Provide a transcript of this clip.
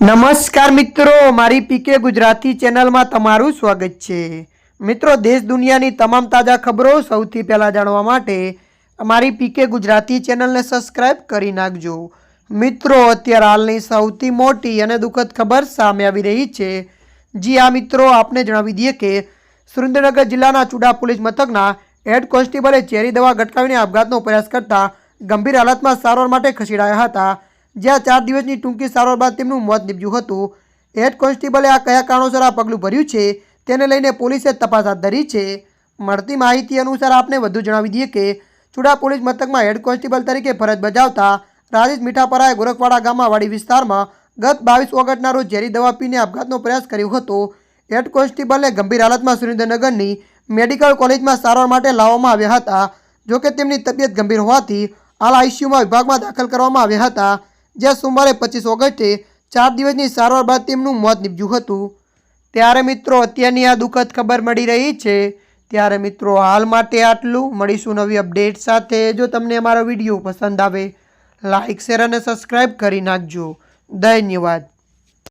નમસ્કાર મિત્રો, મારી પીકે ગુજરાતી ચેનલમાં તમારું સ્વાગત છે. મિત્રો, દેશ દુનિયાની તમામ તાજા ખબરો સૌથી પહેલાં જાણવા માટે અમારી પીકે ગુજરાતી ચેનલને સબસ્ક્રાઇબ કરી નાખજો. મિત્રો, અત્યારે હાલની સૌથી મોટી અને દુઃખદ ખબર સામે આવી રહી છે. જી આ મિત્રો, આપને જણાવી દઈએ કે સુરેન્દ્રનગર જિલ્લાના ચુડા પોલીસ મથકના હેડ કોન્સ્ટેબલે ઝેરી દવા ગટકાવીને આપઘાતનો પ્રયાસ કરતા ગંભીર હાલતમાં સારવાર માટે ખસેડાયા હતા. જ્યાં ચાર દિવસની ટૂંકી સારવાર બાદ તેમનું મોત નીપજ્યું હતું. હેડ કોન્સ્ટેબલે આ કયા કારણોસર આ પગલું ભર્યું છે તેને લઈને પોલીસે તપાસ હાથ ધરી છે. મળતી માહિતી અનુસાર આપને વધુ જણાવી દઈએ કે ચુડા પોલીસ મથકમાં હેડ કોન્સ્ટેબલ તરીકે ફરજ બજાવતા રાજેશ મીઠાપરાએ ગોરખવાડા ગામમાં વાડી વિસ્તારમાં ગત બાવીસ ઓગસ્ટના રોજ ઝેરી દવા પીને આપઘાતનો પ્રયાસ કર્યો હતો. હેડ કોન્સ્ટેબલને ગંભીર હાલતમાં સુરેન્દ્રનગરની મેડિકલ કોલેજમાં સારવાર માટે લાવવામાં આવ્યા હતા. જોકે તેમની તબિયત ગંભીર હોવાથી હાલ આઈસીયુમાં વિભાગમાં દાખલ કરવામાં આવ્યા હતા. જ્યાં સોમવારે પચીસ ઓગસ્ટે ચાર દિવસની સારવાર બાદ તેમનું મોત નીપજ્યું હતું. ત્યારે મિત્રો, અત્યારની આ દુઃખદ ખબર મળી રહી છે. ત્યારે મિત્રો, હાલ માટે આટલું. મળીશું નવી અપડેટ સાથે. જો તમને અમારો વીડિયો પસંદ આવે લાઇક શેર અને સબસ્ક્રાઈબ કરી નાખજો. ધન્યવાદ.